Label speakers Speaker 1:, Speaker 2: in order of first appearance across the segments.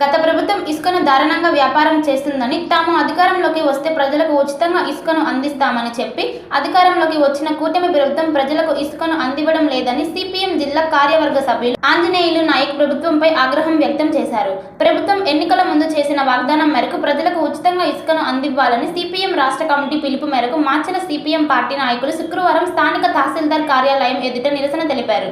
Speaker 1: గత ప్రభుత్వం ఇసుకను దారుణంగా వ్యాపారం చేస్తుందని తాము అధికారంలోకి వస్తే ప్రజలకు ఉచితంగా ఇసుకను అందిస్తామని చెప్పి అధికారంలోకి వచ్చిన కూటమి ప్రభుత్వం ప్రజలకు ఇసుకను అందివ్వడం లేదని సిపిఎం జిల్లా కార్యవర్గ సభ్యులు ఆంజనేయులు నాయక్ ప్రభుత్వంపై ఆగ్రహం వ్యక్తం చేశారు. ప్రభుత్వం ఎన్నికల ముందు చేసిన వాగ్దానం మేరకు ప్రజలకు ఉచితంగా ఇసుకను అందివ్వాలని సిపిఎం రాష్ట్ర కమిటీ పిలుపు మేరకు మార్చిన సిపిఎం పార్టీ నాయకులు శుక్రవారం స్థానిక తహసీల్దార్ కార్యాలయం ఎదుట నిరసన తెలిపారు.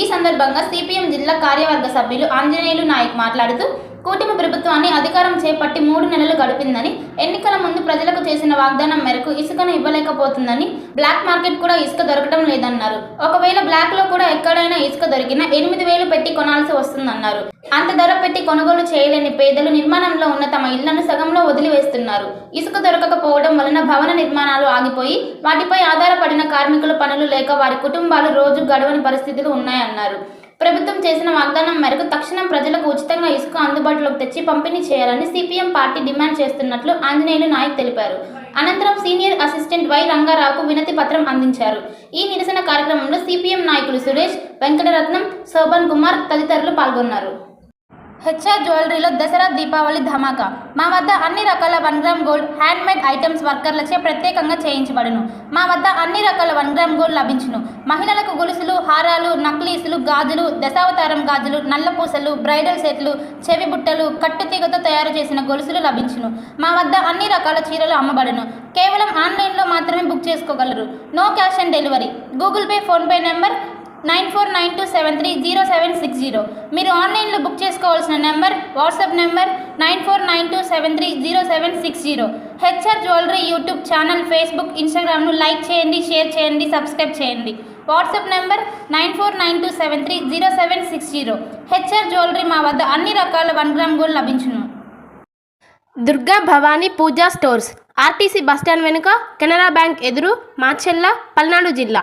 Speaker 1: ఈ సందర్భంగా సిపిఎం జిల్లా కార్యవర్గ సభ్యులు ఆంజనేయులు నాయక్ మాట్లాడుతూ కూటమి ప్రభుత్వాన్ని అధికారం చేపట్టి మూడు నెలలు గడిపిందని ఎన్నికల ముందు ప్రజలకు చేసిన వాగ్దానం మేరకు ఇసుకను ఇవ్వలేకపోతుందని బ్లాక్ మార్కెట్ కూడా ఇసుక దొరకడం లేదన్నారు. ఒకవేళ బ్లాక్లో కూడా ఎక్కడైనా ఇసుక దొరికినా ఎనిమిది వేలు పెట్టి కొనాల్సి వస్తుందన్నారు. అంత ధర పెట్టి కొనుగోలు చేయలేని పేదలు నిర్మాణంలో ఉన్న తమ ఇళ్ళను సగంలో వదిలివేస్తున్నారు. ఇసుక దొరకకపోవడం వలన భవన నిర్మాణాలు ఆగిపోయి వాటిపై ఆధారపడిన కార్మికుల పనులు లేక వారి కుటుంబాలు రోజు గడవని పరిస్థితులు ఉన్నాయన్నారు. ప్రభుత్వం చేసిన వాగ్దానం మేరకు తక్షణం ప్రజలకు ఉచితంగా ఇసుక అందుబాటులోకి తెచ్చి పంపిణీ చేయాలని సిపిఎం పార్టీ డిమాండ్ చేస్తున్నట్లు ఆంజనేయులు నాయక్ తెలిపారు. అనంతరం సీనియర్ అసిస్టెంట్ వై రంగారావుకు వినతి పత్రం అందించారు. ఈ నిరసన కార్యక్రమంలో సిపిఎం నాయకులు సురేష్ వెంకటరత్నం శోభన్ కుమార్ తదితరులు పాల్గొన్నారు. హెచ్ఆర్ జ్యువెలరీలో దసరా దీపావళి ధమాకా. మా వద్ద అన్ని రకాల one gram gold handmade items వర్కర్లచే ప్రత్యేకంగా చేయించబడును. మా వద్ద అన్ని రకాల వన్ గ్రామ్ గోల్డ్ లభించును. మహిళలకు గొలుసులు హారాలు నక్లీసులు గాజులు దశావతారం గాజులు నల్ల పూసలు బ్రైడల్ సెట్లు చెవి బుట్టలు కట్టుతీగతో తయారు చేసిన గొలుసులు లభించును. మా వద్ద అన్ని రకాల చీరలు అమ్మబడును. కేవలం ఆన్లైన్లో మాత్రమే బుక్ చేసుకోగలరు. No cash on delivery. Google Pay PhonePe number nine four nine two seven three zero seven six zero. మీరు ఆన్లైన్లో బుక్ చేసుకోవాల్సిన number WhatsApp number nine four nine two seven three zero seven six zero. HR jewellery YouTube channel Facebook ఇన్స్టాగ్రామ్ను like చేయండి share చేయండి subscribe చేయండి. WhatsApp number nine four nine two seven three zero seven six zero. HR jewellery మా వద్ద అన్ని రకాల one gram gold లభించును.
Speaker 2: Durga Bhavani Pooja stores RTC bus stand వెనుక Canara bank ఎదురు మాచెల్ల పల్నాడు జిల్లా.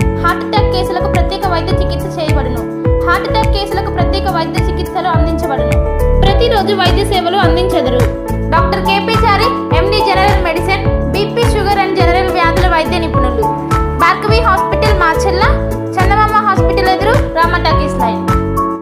Speaker 2: వైద్య చికిత్స చేయబడును. హార్ట్ అటాక్ కేసులకు ప్రత్యేక వైద్య చికిత్సలు అందించబడును. ప్రతిరోజు వైద్య సేవలు అందించెదరు. Doctor KP Chari MD general medicine BP sugar and general